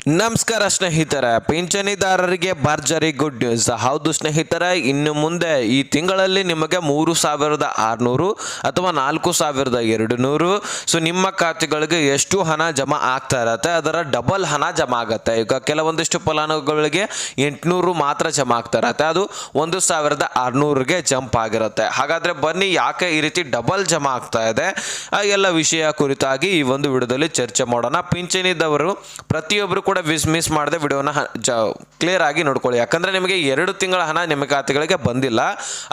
ನಮಸ್ಕಾರ ಸ್ನೇಹಿತರ, ಪಿಂಚಣಿದಾರರಿಗೆ ಭರ್ಜರಿ ಗುಡ್ ನ್ಯೂಸ್. ಹೌದು ಸ್ನೇಹಿತರ, ಇನ್ನು ಮುಂದೆ ಈ ತಿಂಗಳಲ್ಲಿ ನಿಮಗೆ ಮೂರು ಸಾವಿರದ ಆರುನೂರು ಅಥವಾ ನಾಲ್ಕು ಸಾವಿರದ ಎರಡು ನೂರು ಸೊ ನಿಮ್ಮ ಖಾತೆಗಳಿಗೆ ಎಷ್ಟು ಹಣ ಜಮಾ ಆಗ್ತಾ ಇರತ್ತೆ, ಅದರ ಡಬಲ್ ಹಣ ಜಮಾ ಆಗುತ್ತೆ. ಈಗ ಕೆಲವೊಂದಿಷ್ಟು ಫಲಾನುಭವಿಗಳಿಗೆ ಎಂಟುನೂರು ಮಾತ್ರ ಜಮಾ ಆಗ್ತಾ ಇರತ್ತೆ, ಅದು ಒಂದು ಸಾವಿರದ ಆರುನೂರಿಗೆ ಜಂಪ್ ಆಗಿರುತ್ತೆ. ಹಾಗಾದರೆ ಬನ್ನಿ, ಯಾಕೆ ಈ ರೀತಿ ಡಬಲ್ ಜಮಾ ಆಗ್ತಾ ಇದೆ? ಆ, ಎಲ್ಲ ವಿಷಯ ಕುರಿತಾಗಿ ಈ ಒಂದು ವಿಡಿಯೋದಲ್ಲಿ ಚರ್ಚೆ ಮಾಡೋಣ. ಪಿಂಚಣಿದವರು ಪ್ರತಿಯೊಬ್ಬರು ಕೂಡ ವಿಸ್ ಮಿಸ್ ಮಾಡದೆ ವಿಡಿಯೋನ ಜ ಕ್ಲಿಯರ್ ಆಗಿ ನೋಡ್ಕೊಳ್ಳಿ. ಯಾಕಂದರೆ ನಿಮಗೆ ಎರಡು ತಿಂಗಳ ಹಣ ನಿಮ್ಮ ಖಾತೆಗಳಿಗೆ ಬಂದಿಲ್ಲ.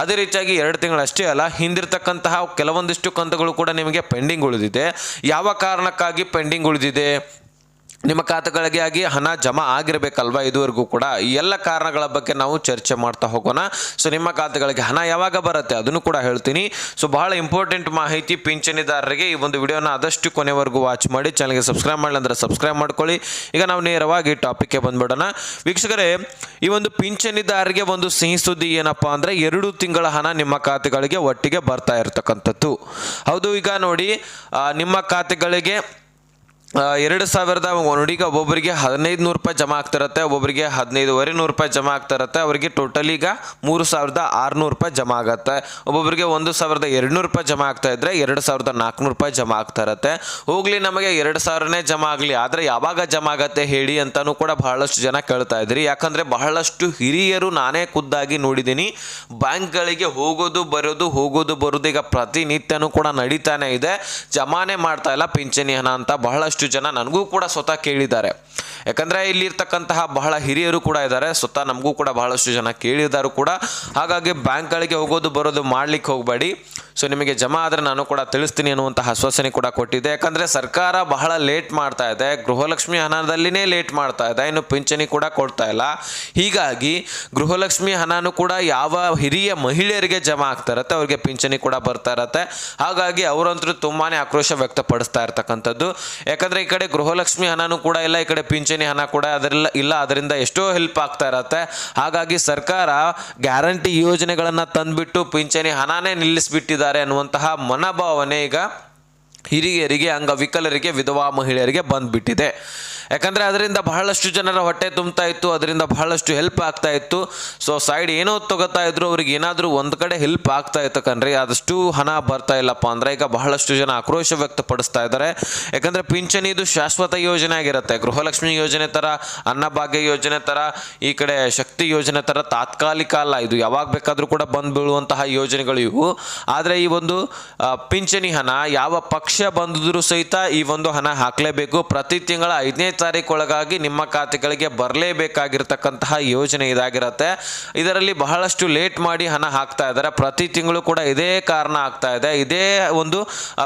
ಅದೇ ರೀತಿಯಾಗಿ ಎರಡು ತಿಂಗಳಷ್ಟೇ ಅಲ್ಲ, ಹಿಂದಿರ್ತಕ್ಕಂತಹ ಕೆಲವೊಂದಿಷ್ಟು ಕಂತುಗಳು ಕೂಡ ನಿಮಗೆ ಪೆಂಡಿಂಗ್ ಉಳಿದಿದೆ. ಯಾವ ಕಾರಣಕ್ಕಾಗಿ ಪೆಂಡಿಂಗ್ ಉಳಿದಿದೆ? ನಿಮ್ಮ ಖಾತೆಗಳಿಗೆ ಆಗಿ ಹಣ ಜಮಾ ಆಗಿರಬೇಕಲ್ವಾ ಇದುವರೆಗೂ ಕೂಡ? ಈ ಎಲ್ಲ ಕಾರಣಗಳ ಬಗ್ಗೆ ನಾವು ಚರ್ಚೆ ಮಾಡ್ತಾ ಹೋಗೋಣ. ಸೊ ನಿಮ್ಮ ಖಾತೆಗಳಿಗೆ ಹಣ ಯಾವಾಗ ಬರುತ್ತೆ? ಅದನ್ನು ಕೂಡ ಹೇಳ್ತೀನಿ. ಸೊ ಬಹಳ ಇಂಪಾರ್ಟೆಂಟ್ ಮಾಹಿತಿ ಪಿಂಚಣಿದಾರರಿಗೆ ಈ ಒಂದು ವಿಡಿಯೋನ ಆದಷ್ಟು ಕೊನೆವರೆಗೂ ವಾಚ್ ಮಾಡಿ ಚಾನಲ್ಗೆ ಸಬ್ಸ್ಕ್ರೈಬ್ ಮಾಡಲಿ ಅಂದರೆ ಸಬ್ಸ್ಕ್ರೈಬ್ ಮಾಡ್ಕೊಳ್ಳಿ. ಈಗ ನಾವು ನೇರವಾಗಿ ಟಾಪಿಕ್ಗೆ ಬಂದ್ಬಿಡೋಣ. ವೀಕ್ಷಕರೇ, ಈ ಒಂದು ಪಿಂಚಣಿದಾರರಿಗೆ ಒಂದು ಸಿಹಿ ಸುದ್ದಿ ಏನಪ್ಪ ಅಂದರೆ ಎರಡು ತಿಂಗಳ ಹಣ ನಿಮ್ಮ ಖಾತೆಗಳಿಗೆ ಒಟ್ಟಿಗೆ ಬರ್ತಾ ಇರತಕ್ಕಂಥದ್ದು. ಹೌದು, ಈಗ ನೋಡಿ ನಿಮ್ಮ ಖಾತೆಗಳಿಗೆ ಎರಡು ಸಾವಿರದ ನೋಡೀಗ ಒಬ್ಬೊಬ್ಬರಿಗೆ ಹದಿನೈದು ನೂರು ರೂಪಾಯಿ ಜಮಾ ಆಗ್ತಿರತ್ತೆ ಒಬ್ಬೊಬ್ಬರಿಗೆ ಹದಿನೈದುವರೆ ನೂರು ರೂಪಾಯಿ ಜಮಾ ಆಗ್ತಿರತ್ತೆ, ಅವರಿಗೆ ಟೋಟಲ್ ಈಗ ಮೂರು ಸಾವಿರದ ಆರುನೂರು ರೂಪಾಯಿ ಜಮಾ ಆಗುತ್ತೆ. ಒಬ್ಬೊಬ್ಬರಿಗೆ ಒಂದು ಸಾವಿರದ ಎರಡುನೂರು ರೂಪಾಯಿ ಜಮಾ ಆಗ್ತಾ ಇದ್ರೆ ಎರಡು ಸಾವಿರದ ನಾಲ್ಕುನೂರು ರೂಪಾಯಿ ಜಮಾ ಆಗ್ತಾ ಇರತ್ತೆ. ಹೋಗ್ಲಿ ನಮಗೆ ಎರಡು ಸಾವಿರನೇ ಜಮಾ ಆಗಲಿ, ಆದರೆ ಯಾವಾಗ ಜಮಾ ಆಗತ್ತೆ ಹೇಳಿ ಅಂತಲೂ ಕೂಡ ಬಹಳಷ್ಟು ಜನ ಕೇಳ್ತಾ ಇದ್ರಿ. ಯಾಕಂದರೆ ಬಹಳಷ್ಟು ಹಿರಿಯರು ನಾನೇ ಖುದ್ದಾಗಿ ನೋಡಿದ್ದೀನಿ ಬ್ಯಾಂಕ್ಗಳಿಗೆ ಹೋಗೋದು ಬರೋದು ಹೋಗೋದು ಬರೋದು ಈಗ ಪ್ರತಿನಿತ್ಯನೂ ಕೂಡ ನಡೀತಾನೆ ಇದೆ. ಜಮಾನೇ ಮಾಡ್ತಾ ಇಲ್ಲ ಪಿಂಚಣಿ ಹಣ ಅಂತ ಬಹಳಷ್ಟು ಜನ ನನಗೂ ಕೂಡ ಸ್ವತಃ ಕೇಳಿದ್ದಾರೆ. ಯಾಕಂದರೆ ಇಲ್ಲಿರ್ತಕ್ಕಂತಹ ಬಹಳ ಹಿರಿಯರು ಕೂಡ ಇದ್ದಾರೆ. ಸ್ವತಃ ನಮಗೂ ಕೂಡ ಬಹಳಷ್ಟು ಜನ ಕೇಳಿದ್ದಾರೆ ಕೂಡ. ಹಾಗಾಗಿ ಬ್ಯಾಂಕ್ಗಳಿಗೆ ಹೋಗೋದು, ಬರೋದು ಮಾಡ್ಲಿಕ್ಕೆ ಹೋಗಬೇಡಿ. ಸೊ ನಿಮಗೆ ಜಮಾ ಆದರೆ ನಾನು ಕೂಡ ತಿಳಿಸ್ತೀನಿ ಅನ್ನುವಂಥ ಆಶ್ವಾಸನೆ ಕೂಡ ಕೊಟ್ಟಿದ್ದೆ. ಯಾಕಂದರೆ ಸರ್ಕಾರ ಬಹಳ ಲೇಟ್ ಮಾಡ್ತಾ ಇದೆ. ಗೃಹಲಕ್ಷ್ಮಿ ಹಣದಲ್ಲಿನೇ ಲೇಟ್ ಮಾಡ್ತಾ ಇದೆ. ಇನ್ನು ಪಿಂಚಣಿ ಕೂಡ ಕೊಡ್ತಾ ಇಲ್ಲ. ಹೀಗಾಗಿ ಗೃಹಲಕ್ಷ್ಮಿ ಹಣನೂ ಕೂಡ ಯಾವ ಹಿರಿಯ ಮಹಿಳೆಯರಿಗೆ ಜಮಾ ಆಗ್ತಾ ಇರತ್ತೆ, ಅವರಿಗೆ ಪಿಂಚಣಿ ಕೂಡ ಬರ್ತಾ ಇರತ್ತೆ. ಹಾಗಾಗಿ ಅವರಂತೂ ತುಂಬಾ ಆಕ್ರೋಶ ವ್ಯಕ್ತಪಡಿಸ್ತಾ ಇರ್ತಕ್ಕಂಥದ್ದು. ಯಾಕಂದ್ರೆ ಈ ಕಡೆ ಗೃಹಲಕ್ಷ್ಮಿ ಹಣನೂ ಕೂಡ ಇಲ್ಲ, ಈ ಕಡೆ ಪಿಂಚಣಿ ಹಣ ಕೂಡ ಅದರಿಂದ ಇಲ್ಲ, ಅದರಿಂದ ಎಷ್ಟೋ ಹೆಲ್ಪ್ ಆಗ್ತಾ ಇರತ್ತೆ. ಹಾಗಾಗಿ ಸರ್ಕಾರ ಗ್ಯಾರಂಟಿ ಯೋಜನೆಗಳನ್ನು ತಂದ್ಬಿಟ್ಟು ಪಿಂಚಣಿ ಹಣನೇ ನಿಲ್ಲಿಸಿಬಿಟ್ಟಿದ್ದಾರೆ ಅನ್ನುವಂತಹ ಮನೋಭಾವನೆ ಈಗ ಹಿರಿಯರಿಗೆ, ಅಂಗವಿಕಲರಿಗೆ, ವಿಧವಾ ಮಹಿಳೆಯರಿಗೆ ಬಂದ್ಬಿಟ್ಟಿದೆ. ಯಾಕಂದರೆ ಅದರಿಂದ ಬಹಳಷ್ಟು ಜನರ ಹೊಟ್ಟೆ ತುಂಬ್ತಾ ಇತ್ತು, ಅದರಿಂದ ಬಹಳಷ್ಟು ಹೆಲ್ಪ್ ಆಗ್ತಾ ಇತ್ತು. ಸೊ ಸೈಡ್ ಏನೋ ತಗೋತಾ ಇದ್ರು, ಅವ್ರಿಗೆ ಏನಾದರೂ ಒಂದು ಕಡೆ ಹೆಲ್ಪ್ ಆಗ್ತಾ ಇತ್ತು ಕಣ್ರಿ. ಆದಷ್ಟು ಹಣ ಬರ್ತಾ ಇಲ್ಲಪ್ಪ ಅಂದರೆ ಈಗ ಬಹಳಷ್ಟು ಜನ ಆಕ್ರೋಶ ವ್ಯಕ್ತಪಡಿಸ್ತಾ ಇದ್ದಾರೆ. ಯಾಕಂದರೆ ಪಿಂಚಣಿ ಇದು ಶಾಶ್ವತ ಯೋಜನೆ ಆಗಿರುತ್ತೆ. ಗೃಹಲಕ್ಷ್ಮಿ ಯೋಜನೆ ಥರ ಅನ್ನಭಾಗ್ಯ ಯೋಜನೆ ಥರ ಈ ಕಡೆ ಶಕ್ತಿ ಯೋಜನೆ ಥರ ತಾತ್ಕಾಲಿಕ ಅಲ್ಲ. ಇದು ಯಾವಾಗ ಬೇಕಾದರೂ ಕೂಡ ಬಂದು ಬೀಳುವಂತಹ ಯೋಜನೆಗಳು ಇವು. ಆದರೆ ಈ ಒಂದು ಪಿಂಚಣಿ ಹಣ ಯಾವ ಪಕ್ಷ ಬಂದಿದ್ರು ಸಹಿತ ಈ ಒಂದು ಹಣ ಹಾಕಲೇಬೇಕು. ಪ್ರತಿ ತಿಂಗಳ ಐದನೇ ತಾರೀಕು ಒಳಗಾಗಿ ನಿಮ್ಮ ಖಾತೆಗಳಿಗೆ ಬರಲೇಬೇಕಾಗಿರ್ತಕ್ಕಂತಹ ಯೋಜನೆ ಇದಾಗಿರುತ್ತೆ. ಇದರಲ್ಲಿ ಬಹಳಷ್ಟು ಲೇಟ್ ಮಾಡಿ ಹಣ ಹಾಕ್ತಾ ಇದ್ದಾರೆ. ಪ್ರತಿ ತಿಂಗಳು ಕೂಡ ಇದೇ ಕಾರಣ ಆಗ್ತಾ ಇದೆ. ಇದೇ ಒಂದು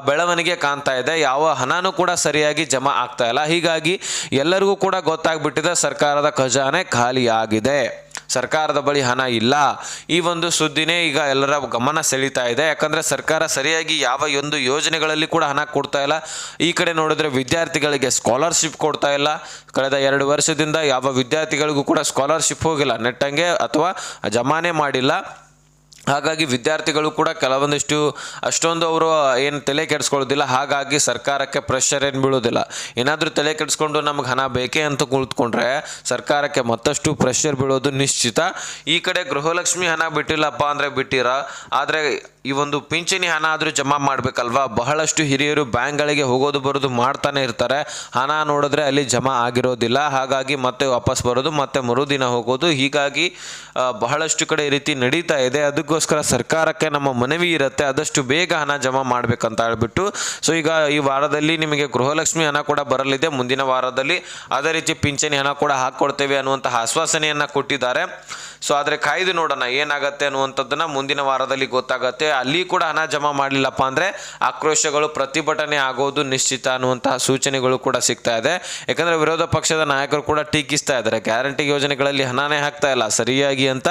ಬೆಳವಣಿಗೆ ಕಾಣ್ತಾ ಇದೆ. ಯಾವ ಹಣನೂ ಕೂಡ ಸರಿಯಾಗಿ ಜಮಾ ಆಗ್ತಾ ಇಲ್ಲ. ಹೀಗಾಗಿ ಎಲ್ಲರಿಗೂ ಕೂಡ ಗೊತ್ತಾಗ್ಬಿಟ್ಟಿದೆ, ಸರ್ಕಾರದ ಖಜಾನೆ ಖಾಲಿಯಾಗಿದೆ. ಸರ್ಕಾರದ ಬಳಿ ಹಣ ಇಲ್ಲ. ಈ ಒಂದು ಸುದ್ದಿನೇ ಈಗ ಎಲ್ಲರ ಗಮನ ಸೆಳೀತಾ ಇದೆ. ಯಾಕಂದರೆ ಸರ್ಕಾರ ಸರಿಯಾಗಿ ಯಾವ ಒಂದು ಯೋಜನೆಗಳಲ್ಲಿ ಕೂಡ ಹಣ ಕೊಡ್ತಾ ಇಲ್ಲ. ಈ ಕಡೆ ನೋಡಿದ್ರೆ ವಿದ್ಯಾರ್ಥಿಗಳಿಗೆ ಸ್ಕಾಲರ್ಶಿಪ್ ಕೊಡ್ತಾ ಇಲ್ಲ. ಕಳೆದ ಎರಡು ವರ್ಷದಿಂದ ಯಾವ ವಿದ್ಯಾರ್ಥಿಗಳಿಗೂ ಕೂಡ ಸ್ಕಾಲರ್ಶಿಪ್ ಹೋಗಿಲ್ಲ. ನೆಟ್ಟಂಗೆ ಅಥವಾ ಜಮಾನೆ ಮಾಡಿಲ್ಲ. ಹಾಗಾಗಿ ವಿದ್ಯಾರ್ಥಿಗಳು ಕೂಡ ಕೆಲವೊಂದಿಷ್ಟು ಅಷ್ಟೊಂದು ಅವರು ಏನು ತಲೆ ಕೆಡಿಸ್ಕೊಳ್ಳೋದಿಲ್ಲ. ಹಾಗಾಗಿ ಸರ್ಕಾರಕ್ಕೆ ಪ್ರೆಷರ್ ಏನು ಬೀಳೋದಿಲ್ಲ. ಏನಾದರೂ ತಲೆ ಕೆಡಿಸ್ಕೊಂಡು ನಮ್ಗೆ ಹಣ ಬೇಕೇ ಅಂತ ಕುಳಿತುಕೊಂಡ್ರೆ ಸರ್ಕಾರಕ್ಕೆ ಮತ್ತಷ್ಟು ಪ್ರೆಷರ್ ಬೀಳೋದು ನಿಶ್ಚಿತ. ಈ ಕಡೆ ಗೃಹಲಕ್ಷ್ಮಿ ಹಣ ಬಿಟ್ಟಿಲ್ಲಪ್ಪ ಅಂದರೆ ಬಿಟ್ಟಿರ? ಆದರೆ ಈ ಒಂದು ಪಿಂಚಣಿ ಹಣ ಆದರೂ ಜಮಾ ಮಾಡಬೇಕಲ್ವಾ? ಬಹಳಷ್ಟು ಹಿರಿಯರು ಬ್ಯಾಂಕ್ಗಳಿಗೆ ಹೋಗೋದು ಬರೋದು ಮಾಡ್ತಾನೆ ಇರ್ತಾರೆ. ಹಣ ನೋಡಿದ್ರೆ ಅಲ್ಲಿ ಜಮಾ ಆಗಿರೋದಿಲ್ಲ. ಹಾಗಾಗಿ ಮತ್ತೆ ವಾಪಸ್ ಬರೋದು, ಮತ್ತೆ ಮರುದಿನ ಹೋಗೋದು. ಹೀಗಾಗಿ ಬಹಳಷ್ಟು ಕಡೆ ಈ ರೀತಿ ನಡೀತಾ ಇದೆ. ಅದಕ್ಕೋಸ್ಕರ ಸರ್ಕಾರಕ್ಕೆ ನಮ್ಮ ಮನವಿ ಇರುತ್ತೆ. ಆದಷ್ಟು ಬೇಗ ಹಣ ಜಮಾ ಮಾಡಬೇಕಂತ ಹೇಳ್ಬಿಟ್ಟು. ಸೊ ಈಗ ಈ ವಾರದಲ್ಲಿ ನಿಮಗೆ ಗೃಹಲಕ್ಷ್ಮಿ ಹಣ ಕೂಡ ಬರಲಿದೆ. ಮುಂದಿನ ವಾರದಲ್ಲಿ ಅದೇ ರೀತಿ ಪಿಂಚಣಿ ಹಣ ಕೂಡ ಹಾಕ್ಕೊಡ್ತೇವೆ ಅನ್ನುವಂತಹ ಆಶ್ವಾಸನೆಯನ್ನು ಕೊಟ್ಟಿದ್ದಾರೆ. ಸೊ ಆದರೆ ಕಾಯ್ದು ನೋಡೋಣ, ಏನಾಗುತ್ತೆ ಅನ್ನುವಂಥದ್ದನ್ನು ಮುಂದಿನ ವಾರದಲ್ಲಿ ಗೊತ್ತಾಗತ್ತೆ. ಅಲ್ಲಿ ಕೂಡ ಹಣ ಜಮಾ ಮಾಡಲಿಲ್ಲಪ್ಪ ಅಂದರೆ ಆಕ್ರೋಶಗಳು ಪ್ರತಿಭಟನೆ ಆಗೋದು ನಿಶ್ಚಿತ ಅನ್ನುವಂತಹ ಸೂಚನೆಗಳು ಕೂಡ ಸಿಗ್ತಾ ಇದೆ. ಯಾಕಂದರೆ ವಿರೋಧ ಪಕ್ಷದ ನಾಯಕರು ಕೂಡ ಟೀಕಿಸ್ತಾ ಇದ್ದಾರೆ. ಗ್ಯಾರಂಟಿ ಯೋಜನೆಗಳಲ್ಲಿ ಹಣನೇ ಹಾಕ್ತಾ ಇಲ್ಲ. ಸರಿಯಾಗಿ ಅಂತ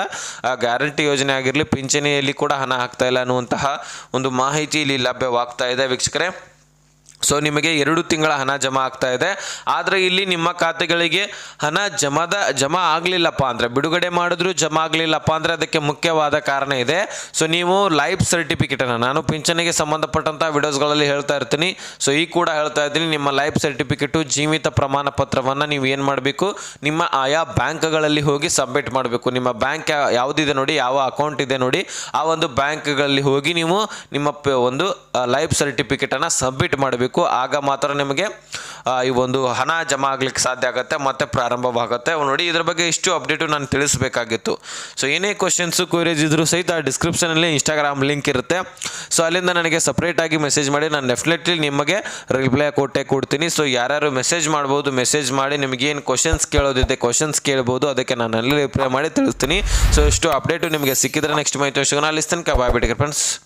ಆ ಗ್ಯಾರಂಟಿ ಯೋಜನೆ ಆಗಿರಲಿ, ಪಿಂಚಣಿಯಲ್ಲಿ ಕೂಡ ಹಣ ಹಾಕ್ತಾ ಇಲ್ಲ ಅನ್ನುವಂತಹ ಒಂದು ಮಾಹಿತಿ ಇಲ್ಲಿ ಲಭ್ಯವಾಗ್ತಾ ಇದೆ. ವೀಕ್ಷಕರೇ ಸೊ ನಿಮಗೆ ಎರಡು ತಿಂಗಳ ಹಣ ಜಮಾ ಆಗ್ತಾ ಇದೆ. ಆದರೆ ಇಲ್ಲಿ ನಿಮ್ಮ ಖಾತೆಗಳಿಗೆ ಹಣ ಜಮಾದ, ಜಮಾ ಆಗಲಿಲ್ಲಪ್ಪ ಅಂದರೆ, ಬಿಡುಗಡೆ ಮಾಡಿದ್ರೂ ಜಮಾ ಆಗಲಿಲ್ಲಪ್ಪ ಅಂದರೆ ಅದಕ್ಕೆ ಮುಖ್ಯವಾದ ಕಾರಣ ಇದೆ. ಸೊ ನೀವು ಲೈಫ್ ಸರ್ಟಿಫಿಕೇಟನ್ನು ನಾನು ಪಿಂಚಣಿಗೆ ಸಂಬಂಧಪಟ್ಟಂಥ ವಿಡಿಯೋಸ್ಗಳಲ್ಲಿ ಹೇಳ್ತಾ ಇರ್ತೀನಿ. ಸೊ ಈ ಕೂಡ ಹೇಳ್ತಾ ಇದ್ದೀನಿ, ನಿಮ್ಮ ಲೈಫ್ ಸರ್ಟಿಫಿಕೇಟು ಜೀವಿತ ಪ್ರಮಾಣ ಪತ್ರವನ್ನು ನೀವು ಏನು ಮಾಡಬೇಕು? ನಿಮ್ಮ ಆಯಾ ಬ್ಯಾಂಕ್ಗಳಲ್ಲಿ ಹೋಗಿ ಸಬ್ಮಿಟ್ ಮಾಡಬೇಕು. ನಿಮ್ಮ ಬ್ಯಾಂಕ್ ಯಾವುದಿದೆ ನೋಡಿ, ಯಾವ ಅಕೌಂಟ್ ಇದೆ ನೋಡಿ, ಆ ಒಂದು ಬ್ಯಾಂಕ್ಗಳಲ್ಲಿ ಹೋಗಿ ನೀವು ನಿಮ್ಮ ಒಂದು ಲೈಫ್ ಸರ್ಟಿಫಿಕೇಟನ್ನು ಸಬ್ಮಿಟ್ ಮಾಡಬೇಕು. ಆಗ ಮಾತ್ರ ನಿಮಗೆ ಈ ಒಂದು ಹಣ ಜಮಾ ಆಗ್ಲಿಕ್ಕೆ ಸಾಧ್ಯ ಆಗುತ್ತೆ, ಮತ್ತೆ ಪ್ರಾರಂಭವಾಗುತ್ತೆ. ನೋಡಿ ಇದ್ರ ಬಗ್ಗೆ ಇಷ್ಟು ಅಪ್ಡೇಟು ನಾನು ತಿಳಿಸಬೇಕಾಗಿತ್ತು. ಸೊ ಏನೇ ಕ್ವಶನ್ಸು ಕ್ವೈರೀಸ್ ಇದ್ರೂ ಸಹಿತ ಡಿಸ್ಕ್ರಿಪ್ಷನಲ್ಲಿ ಇನ್ಸ್ಟಾಗ್ರಾಮ್ ಲಿಂಕ್ ಇರುತ್ತೆ. ಸೊ ಅಲ್ಲಿಂದ ನನಗೆ ಸಪ್ರೇಟಾಗಿ ಮೆಸೇಜ್ ಮಾಡಿ, ನಾನು ಡೆಫಿನೆಟ್ಲಿ ನಿಮಗೆ ರಿಪ್ಲೈ ಕೊಟ್ಟೆ ಕೊಡ್ತೀನಿ. ಸೊ ಯಾರ್ಯಾರು ಮೆಸೇಜ್ ಮಾಡ್ಬೋದು ಮೆಸೇಜ್ ಮಾಡಿ ನಿಮಗೇನು ಕ್ವಶನ್ಸ್ ಕೇಳೋದಿದೆ ಕ್ವಶನ್ಸ್ ಕೇಳ್ಬೋದು, ಅದಕ್ಕೆ ನಾನು ಅಲ್ಲಿ ರಿಪ್ಲೈ ಮಾಡಿ ತಿಳಿಸ್ತೀನಿ. ಸೊ ಇಷ್ಟು ಅಪ್ಡೇಟು ನಿಮಗೆ ಸಿಕ್ಕಿದ್ರೆ ನೆಕ್ಸ್ಟ್ ಮೈತ್ರಿ ಸಿಗೋಣ ಅಲ್ಲಿ ತನಕ ಬಾಯ್ ಬಿಟ್ಟಿಗೆ ಫ್ರೆಂಡ್ಸ್